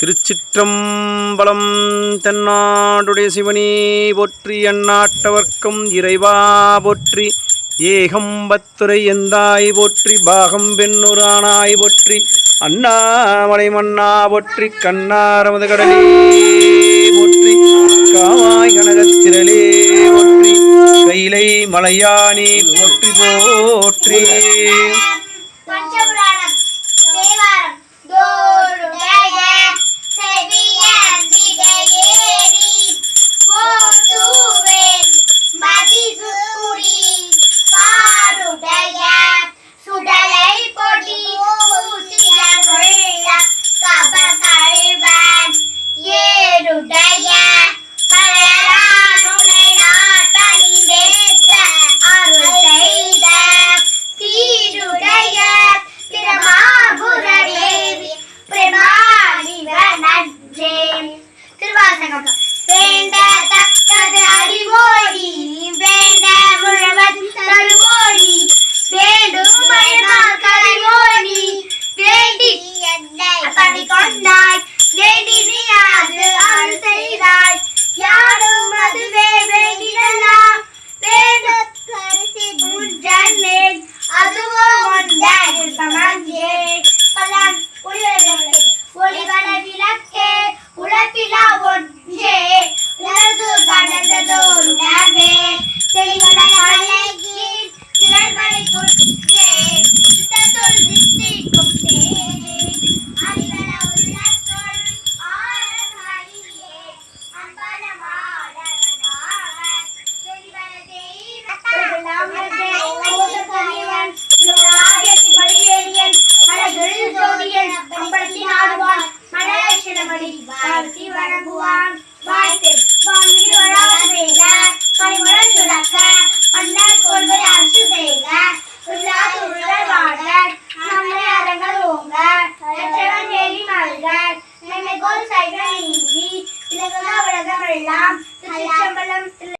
திருச்சிற்றம்பலம் தென்னாடுடைய சிவனே போற்றி அந்நாட்டவர்க்கும் இறைவா போற்றி ஏகம்பத்துரை எந்தாய் போற்றி பாகம் பெண்ணுரானாய் போற்றி அண்ணாமலை மன்னா போற்றி கண்ணாரமது கடலே போற்றி காவாய் கனகத்திரலே போற்றி கைலை மலையானே போற்றி போற்றி. திருவாசகம் வேண்டத்தக்கது அறிவோடி வேண்ட முழவன் தருவோடி வேண்டும் மயனால் கரைவோடி வேண்டி அப்படி கொண்டாய் வேண்டி நீ அது அண்ணன் அரசு செய்க உள்ளாது நம்மை அறங்கள் ஓங்க லட்சவன் தேடி மல்க உலகம் எல்லாம் திருச்சிற்றம்பலம்